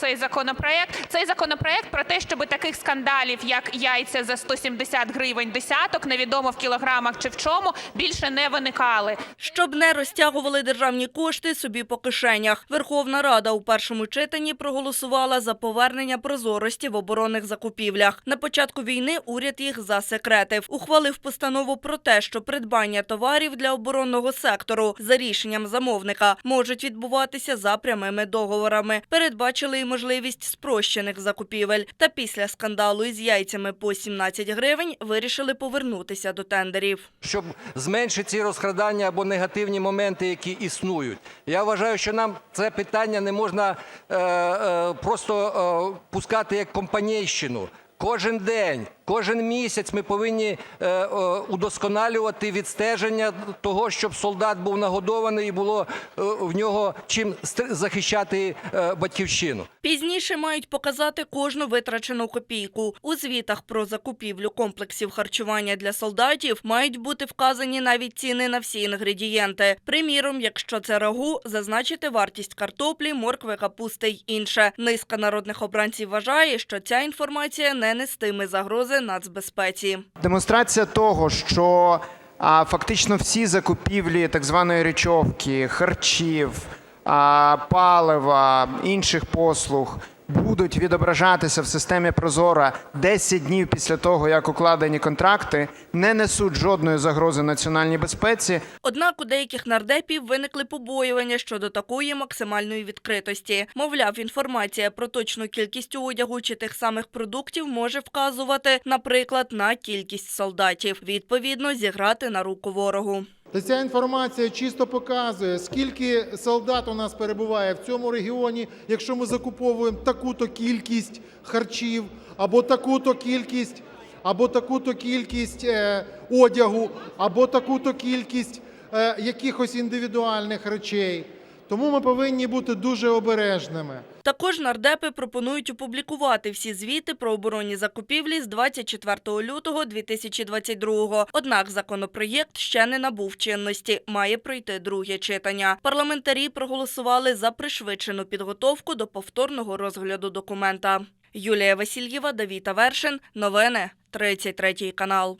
цей законопроект. Цей законопроект про те, щоб таких скандалів, як яйця за 170 гривень десяток, невідомо в кілограмах чи в чому, більше не виникали. Щоб не розтягували державні кошти собі по кишенях, Верховна Рада у першому читанні проголосувала за повернення прозорості в оборонних закупівлях. На початку війни уряд їх засекретив. Ухвалив постанову про те, що придбання товарів для оборонного сектору за рішенням замовника можуть відбуватися за прямими договорами. Передбачили й можливість спрощених закупівель. Та після скандалу із яйцями по 17 гривень вирішили повернутися до тендерів. щоб зменшити ці розкрадання або негативні моменти, які існують. Я вважаю, що нам це питання не можна е, е, просто е, пускати як компанійщину. Кожен день, кожен місяць ми повинні е, удосконалювати відстеження того, щоб солдат був нагодований і було е, в нього чим захищати е, батьківщину. Пізніше мають показати кожну витрачену копійку. У звітах про закупівлю комплексів харчування для солдатів мають бути вказані навіть ціни на всі інгредієнти. Приміром, якщо це рагу, зазначити вартість картоплі, моркви, капусти й інше. Низка народних обранців вважає, що ця інформація не нестиме загрози нацбезпеці. Демонстрація того, що а, фактично всі закупівлі так званої речовки, харчів, а, палива, інших послуг будуть відображатися в системі Прозора 10 днів після того, як укладені контракти, не несуть жодної загрози національній безпеці, Однак у деяких нардепів виникли побоювання щодо такої максимальної відкритості. Мовляв, інформація про точну кількість одягу чи тих самих продуктів може вказувати, наприклад, на кількість солдатів. Відповідно, зіграти на руку ворогу. Та ця інформація чисто показує, скільки солдат у нас перебуває в цьому регіоні, якщо ми закуповуємо таку-то кількість харчів, або таку-то кількість, або таку-то кількість е, одягу, або таку-то кількість е, якихось індивідуальних речей. Тому ми повинні бути дуже обережними. Також нардепи пропонують опублікувати всі звіти про оборонні закупівлі з 24 лютого 2022 Однак законопроєкт ще не набув чинності, має пройти друге читання. Парламентарі проголосували за пришвидшену підготовку до повторного розгляду документа. Юлія Васильєва, Давіта Вершин. Новини 33 канал.